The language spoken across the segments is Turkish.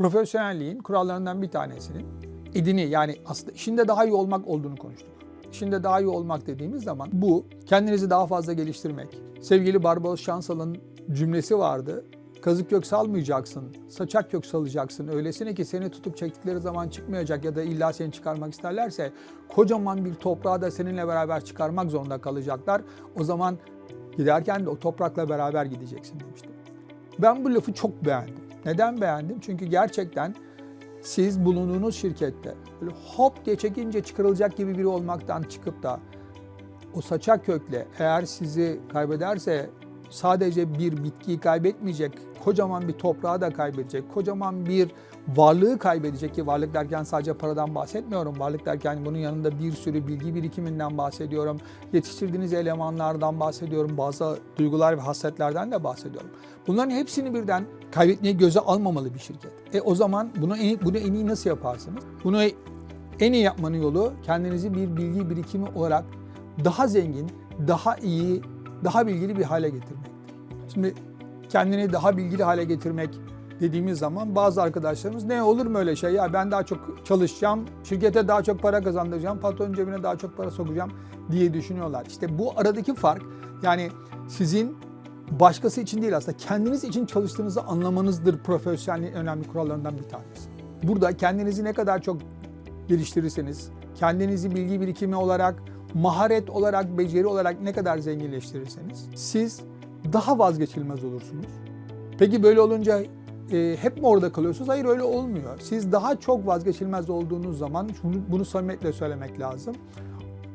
Profesyonelliğin kurallarından bir tanesinin edini yani aslında işinde daha iyi olmak olduğunu konuştuk. İşinde daha iyi olmak dediğimiz zaman bu kendinizi daha fazla geliştirmek. Sevgili Barbaros Şansal'ın cümlesi vardı. Kazık kök salmayacaksın, saçak kök salacaksın. Öylesine ki seni tutup çektikleri zaman çıkmayacak ya da illa seni çıkarmak isterlerse kocaman bir toprağı da seninle beraber çıkarmak zorunda kalacaklar. O zaman giderken de o toprakla beraber gideceksin demişti. Ben bu lafı çok beğendim. Neden beğendim? Çünkü gerçekten siz bulunduğunuz şirkette böyle hop diye çekince çıkarılacak gibi biri olmaktan çıkıp da o saçak kökle eğer sizi kaybederse sadece bir bitkiyi kaybetmeyecek, kocaman bir toprağı da kaybedecek, kocaman bir varlığı kaybedecek ki varlık derken sadece paradan bahsetmiyorum. Varlık derken bunun yanında bir sürü bilgi birikiminden bahsediyorum. Yetiştirdiğiniz elemanlardan bahsediyorum. Bazı duygular ve hasletlerden de bahsediyorum. Bunların hepsini birden kaybetmeyi göze almamalı bir şirket. E o zaman bunu en, bunu en iyi nasıl yaparsınız? Bunu en iyi yapmanın yolu kendinizi bir bilgi birikimi olarak daha zengin, daha iyi, daha bilgili bir hale getirmektir. Şimdi kendini daha bilgili hale getirmek dediğimiz zaman bazı arkadaşlarımız ne olur mu öyle şey ya ben daha çok çalışacağım, şirkete daha çok para kazandıracağım, patronun cebine daha çok para sokacağım diye düşünüyorlar. İşte bu aradaki fark yani sizin başkası için değil aslında kendiniz için çalıştığınızı anlamanızdır profesyonelliğin önemli kurallarından bir tanesi. Burada kendinizi ne kadar çok geliştirirseniz, kendinizi bilgi birikimi olarak, maharet olarak, beceri olarak ne kadar zenginleştirirseniz siz daha vazgeçilmez olursunuz. Peki böyle olunca e, hep mi orada kalıyorsunuz? Hayır öyle olmuyor. Siz daha çok vazgeçilmez olduğunuz zaman şunu, bunu samimiyetle söylemek lazım.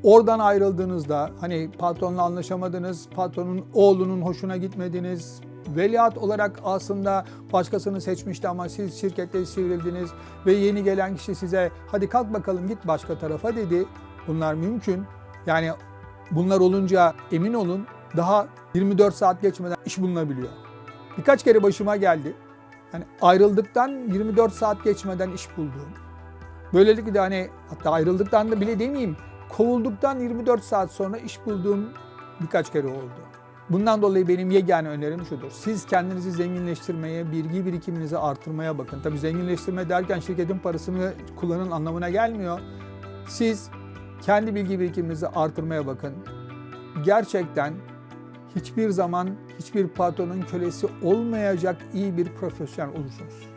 Oradan ayrıldığınızda hani patronla anlaşamadınız, patronun oğlunun hoşuna gitmediniz, veliaht olarak aslında başkasını seçmişti ama siz şirkette sivrildiniz ve yeni gelen kişi size hadi kalk bakalım git başka tarafa dedi. Bunlar mümkün. Yani bunlar olunca emin olun daha 24 saat geçmeden iş bulunabiliyor. Birkaç kere başıma geldi. Yani ayrıldıktan 24 saat geçmeden iş bulduğum. Böylelikle de hani hatta ayrıldıktan da bile demeyeyim kovulduktan 24 saat sonra iş bulduğum birkaç kere oldu. Bundan dolayı benim yegane önerim şudur. Siz kendinizi zenginleştirmeye, bilgi birikiminizi artırmaya bakın. Tabii zenginleştirme derken şirketin parasını kullanın anlamına gelmiyor. Siz kendi bilgi birikiminizi artırmaya bakın. Gerçekten hiçbir zaman hiçbir patronun kölesi olmayacak iyi bir profesyonel olursunuz.